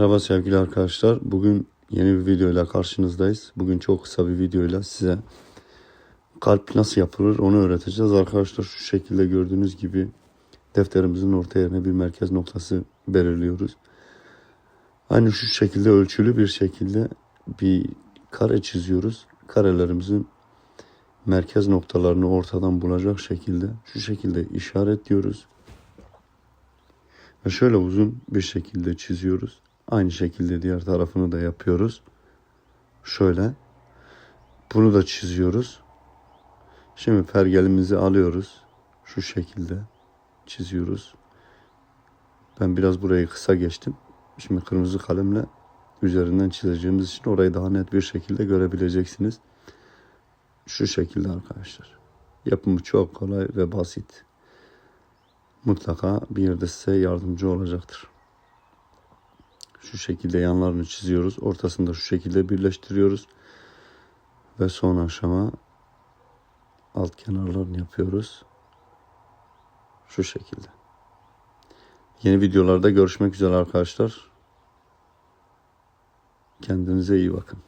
Merhaba sevgili arkadaşlar. Bugün yeni bir videoyla karşınızdayız. Bugün çok kısa bir videoyla size kalp nasıl yapılır onu öğreteceğiz. Arkadaşlar şu şekilde gördüğünüz gibi defterimizin orta yerine bir merkez noktası belirliyoruz. Aynı şu şekilde ölçülü bir şekilde bir kare çiziyoruz. Karelerimizin merkez noktalarını ortadan bulacak şekilde şu şekilde işaretliyoruz. Ve şöyle uzun bir şekilde çiziyoruz. Aynı şekilde diğer tarafını da yapıyoruz. Şöyle. Bunu da çiziyoruz. Şimdi pergelimizi alıyoruz. Şu şekilde çiziyoruz. Ben biraz burayı kısa geçtim. Şimdi kırmızı kalemle üzerinden çizeceğimiz için orayı daha net bir şekilde görebileceksiniz. Şu şekilde arkadaşlar. Yapımı çok kolay ve basit mutlaka bir yerde size yardımcı olacaktır. Şu şekilde yanlarını çiziyoruz. Ortasında şu şekilde birleştiriyoruz. Ve son aşama alt kenarlarını yapıyoruz. Şu şekilde. Yeni videolarda görüşmek üzere arkadaşlar. Kendinize iyi bakın.